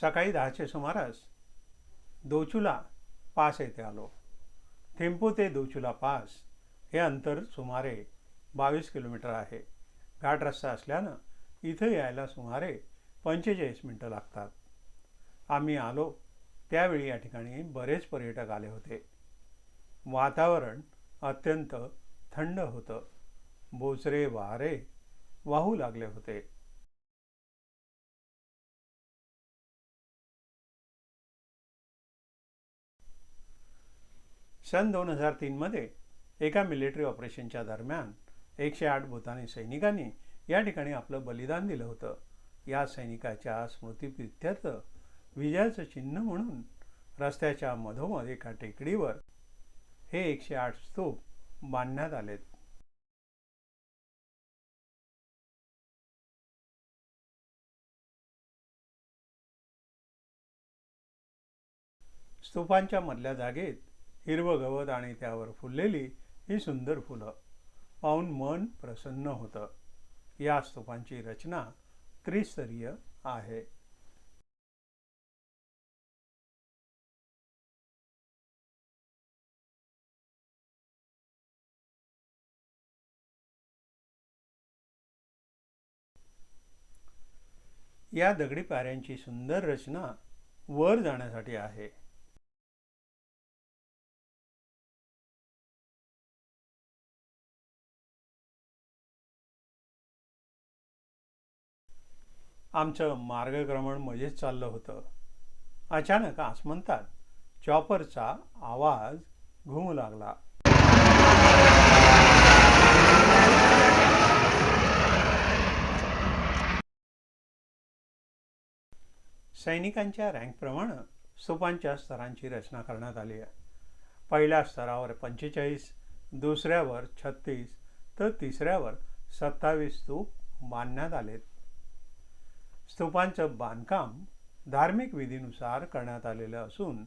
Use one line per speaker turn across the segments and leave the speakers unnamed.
सकाळी दहाच्या सुमारास दोचुला पास येथे आलो. थिंपू ते दोचुला पास हे अंतर सुमारे बावीस किलोमीटर आहे. घाट रस्ता असल्यानं इथं यायला सुमारे पंचेचाळीस मिनटं लागतात. आम्ही आलो. त्यावेळी या ठिकाणी बरेच पर्यटक आले होते. वातावरण अत्यंत थंड होतं. बोचरे वारे वाहू लागले होते. सन दोन हजार तीनमध्ये एका मिलिटरी ऑपरेशनच्या दरम्यान एकशे आठ भूतानी सैनिकांनी या ठिकाणी आपलं बलिदान दिलं होतं. या सैनिकाच्या स्मृतीप्रित्यर्थ विजयाचं चिन्ह म्हणून रस्त्याच्या मधोमध एका टेकडीवर हे एकशे आठ स्तूप बांधण्यात आलेत. स्तूपांच्या मधल्या जागेत हिरवं गवत आणि त्यावर फुललेली ही सुंदर फुलं. पाहून मन प्रसन्न होतं. या स्तूपांची रचना त्रिस्तरीय आहे. या दगडी पाऱ्यांची सुंदर रचना वर जाण्यासाठी आहे. आमचं मार्गक्रमण मजेत चाललं होतं. अचानक आसमंतात चॉपरचा आवाज घुमू लागला. सैनिकांच्या रँकप्रमाणे स्तूपांच्या स्तरांची रचना करण्यात आली आहे. पहिल्या स्तरावर पंचेचाळीस दुसऱ्यावर छत्तीस तर तिसऱ्यावर सत्तावीस स्तूप बांधण्यात आलेत. स्तूपांचं बांधकाम धार्मिक विधीनुसार करण्यात आलेलं असून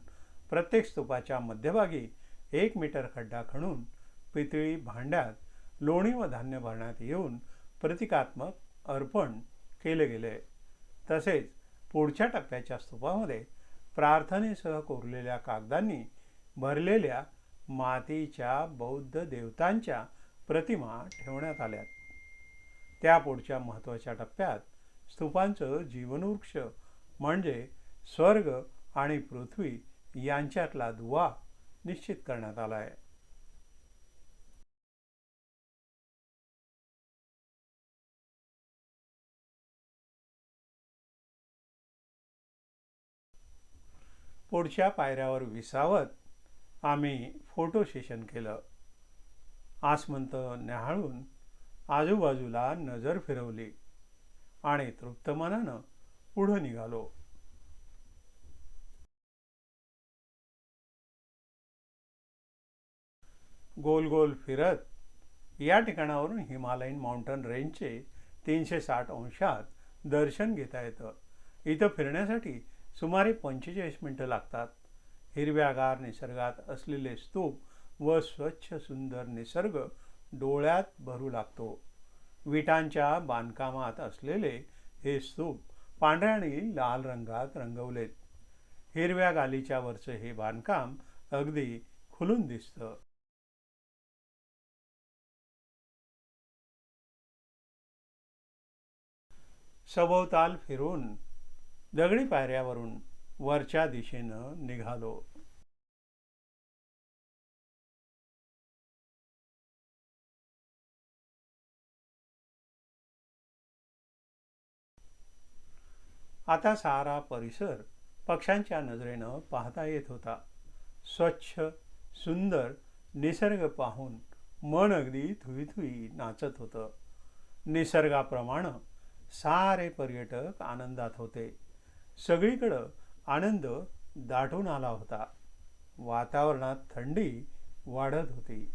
प्रत्येक स्तूपाच्या मध्यभागी एक मीटर खड्डा खणून पितळी भांड्यात लोणी व धान्य भरण्यात येऊन प्रतिकात्मक अर्पण केले गेले. तसेच पुढच्या टप्प्याच्या स्तूपामध्ये प्रार्थनेसह कोरलेल्या कागदांनी भरलेल्या मातीच्या बौद्ध देवतांच्या प्रतिमा ठेवण्यात आल्यात. त्या पुढच्या महत्त्वाच्या टप्प्यात स्तूपांचं जीवनवृक्ष म्हणजे स्वर्ग आणि पृथ्वी यांच्यातला दुवा निश्चित करण्यात आला आहे पुढच्या पायऱ्यावर विसावत आम्ही फोटो सेशन केलं. आसमंत न्याहाळून आजूबाजूला नजर फिरवली. आणि तृप्त मनानं पुढं निघालो. गोल गोल फिरत या ठिकाणावरून हिमालयन माउंटन रेंजचे तीनशे साठ अंशात दर्शन घेता येतं. इथं फिरण्यासाठी सुमारे पंचेचाळीस मिनटं लागतात. हिरव्यागार निसर्गात असलेले स्तूप व स्वच्छ सुंदर निसर्ग डोळ्यात भरू लागतो. विटांच्या बांधकामात असलेले हे स्तूप पांढऱ्या आणि लाल रंगात रंगवलेत. हिरव्या गालीच्या वरचं हे बांधकाम अगदी खुलून दिसतं. सभोवताल फिरून दगडी पायऱ्यावरून वरच्या दिशेनं निघालो. आता सारा परिसर पक्ष्यांच्या नजरेनं पाहता येत होता. स्वच्छ सुंदर निसर्ग पाहून मन अगदी थुईथुई नाचत होतं. निसर्गाप्रमाणे सारे पर्यटक आनंदात होते. सगळीकडं आनंद दाटून आला होता. वातावरणात थंडी वाढत होती.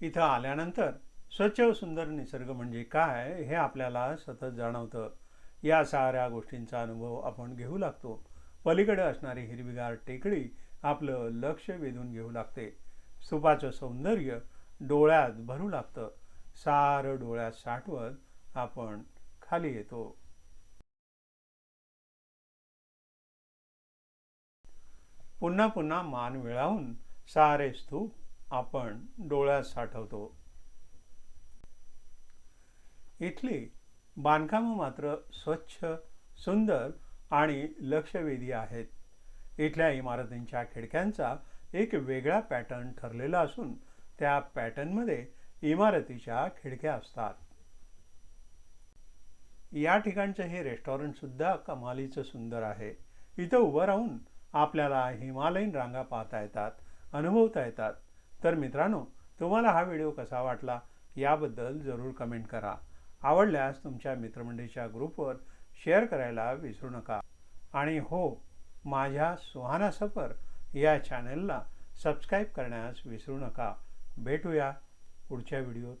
इथं आल्यानंतर स्वच्छ व सुंदर निसर्ग म्हणजे काय हे आपल्याला सतत जाणवतं. या साऱ्या गोष्टींचा अनुभव आपण घेऊ लागतो. पलीकडे असणारी हिरवीगार टेकडी आपलं लक्ष वेधून घेऊ लागते. स्तूपाचं सौंदर्य डोळ्यात भरू लागतं. सारं डोळ्यात साठवत आपण खाली येतो. पुन्हा पुन्हा मान मिळावून सारे स्तूप आपण डोळ्यात साठवतो. इथली बांधकामं मात्र स्वच्छ सुंदर आणि लक्षवेधी आहेत. इथल्या इमारतींच्या खिडक्यांचा एक वेगळा पॅटर्न ठरलेला असून त्या पॅटर्नमध्ये इमारतीच्या खिडक्या असतात. या ठिकाणचं हे रेस्टॉरंट सुद्धा कमालीचं सुंदर आहे. इथं उभं राहून आपल्याला हिमालयीन रांगा पाहता येतात अनुभवता येतात. तर मित्रांनो तुम्हाला हा व्हिडिओ कसा वाटला याबद्दल जरूर कमेंट करा. आवडल्यास तुमच्या मित्रमंडळीच्या ग्रुपवर शेअर करायला विसरू नका. आणि हो माझ्या सुहाना सफर या चॅनलला सबस्क्राईब करण्यास विसरू नका. भेटूया पुढच्या व्हिडिओत.